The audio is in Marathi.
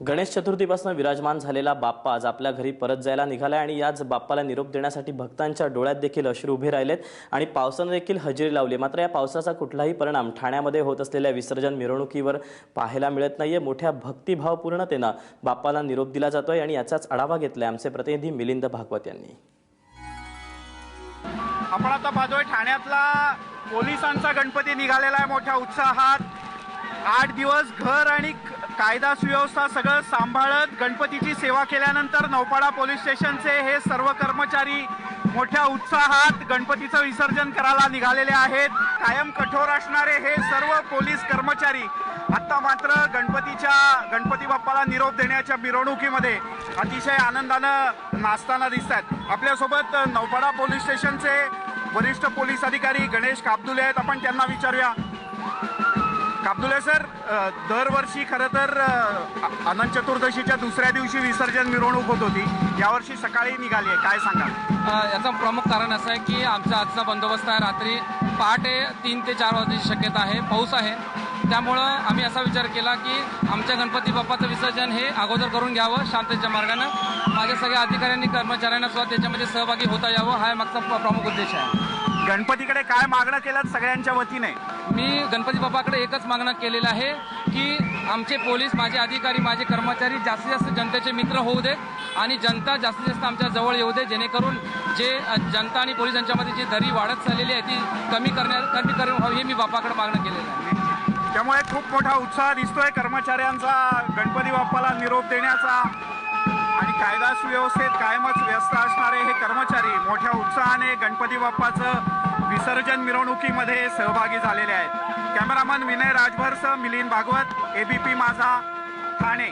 गणेश चतुर्थीपासून विराजमान झालेला बाप्पा आज आपल्या घरी परत जायला निघालाय आणि याच बाप्पाला निरोप देण्यासाठी भक्तांच्या डोळ्यात देखील अश्रू उभे राहिलेत आणि पावसानं देखील हजेरी लावली. मात्र या पावसाचा कुठलाही परिणाम ठाण्यामध्ये होत असलेल्या विसर्जन मिरवणुकीवर पाहायला मिळत नाहीये. मोठ्या भक्तिभावपूर्णतेनं बाप्पाला निरोप दिला जातोय आणि याचाच आढावा घेतलाय आमचे प्रतिनिधी मिलिंद भागवत यांनी. आपण आता पाहतोय ठाण्यातला पोलिसांचा गणपती निघालेला आहे मोठ्या उत्साहात. आठ दिवस घर आणि कायदा सुव्यवस्था सगळं सांभाळत गणपतीची सेवा केल्यानंतर नौपाडा पोलीस स्टेशनचे हे सर्व कर्मचारी मोठ्या उत्साहात गणपतीचं विसर्जन करायला निघालेले आहेत. कायम कठोर असणारे हे सर्व पोलीस कर्मचारी आता मात्र गणपतीच्या गणपती बाप्पाला निरोप देण्याच्या मिरवणुकीमध्ये अतिशय आनंदानं नाचताना दिसत आहेत आपल्यासोबत नौपाडा पोलीस स्टेशनचे वरिष्ठ पोलीस अधिकारी गणेश काबदुले आहेत. आपण त्यांना विचारूया. काबदुले सर दरवर्षी खरं तर अनंत चतुर्दशीच्या दुसऱ्या दिवशी विसर्जन मिरवणूक होत होती. यावर्षी सकाळी निघाली आहे. काय सांगा याचं प्रमुख कारण असं आहे की आमचा आजचा बंदोबस्त आहे रात्री पहाटे तीन ते चार वाजण्याची शक्यता आहे. पाऊस आहे. त्यामुळं आम्ही असा विचार केला की आमच्या गणपती बाप्पाचं विसर्जन हे अगोदर करून घ्यावं शांततेच्या मार्गानं. माझ्या सगळ्या अधिकाऱ्यांनी कर्मचाऱ्यांना सुद्धा त्याच्यामध्ये सहभागी होता यावं. हा मागचा प्रमुख उद्देश आहे. गणपतीकडे काय मागणं केलं सगळ्यांच्या वतीने? मी गणपती बाप्पाकडे एकच मागणं केलेलं आहे की आमचे पोलीस माझे अधिकारी माझे कर्मचारी जास्तीत जास्त जनतेचे मित्र होऊ देत आणि जनता जास्तीत जास्त आमच्या जवळ येऊ दे जेणेकरून जे जनता आणि पोलिसांच्यामध्ये जी दरी वाढत चाललेली आहे ती कमी करण्या कमी करून हे मी बाप्पाकडे मागणं केलेलं आहे. त्यामुळे खूप मोठा उत्साह दिसतोय कर्मचाऱ्यांचा गणपती बाप्पाला निरोप देण्याचा. आणि कायदा सुव्यवस्थेत कायमच व्यस्त असणारे हे कर्मचारी मोठ्या उत्साहाने गणपती बाप्पाचं विसर्जन मिरवणुकीमध्ये सहभागी झालेले आहेत. कॅमेरामन विनय राजभरसह मिलिंद भागवत एबीपी माझा ठाणे.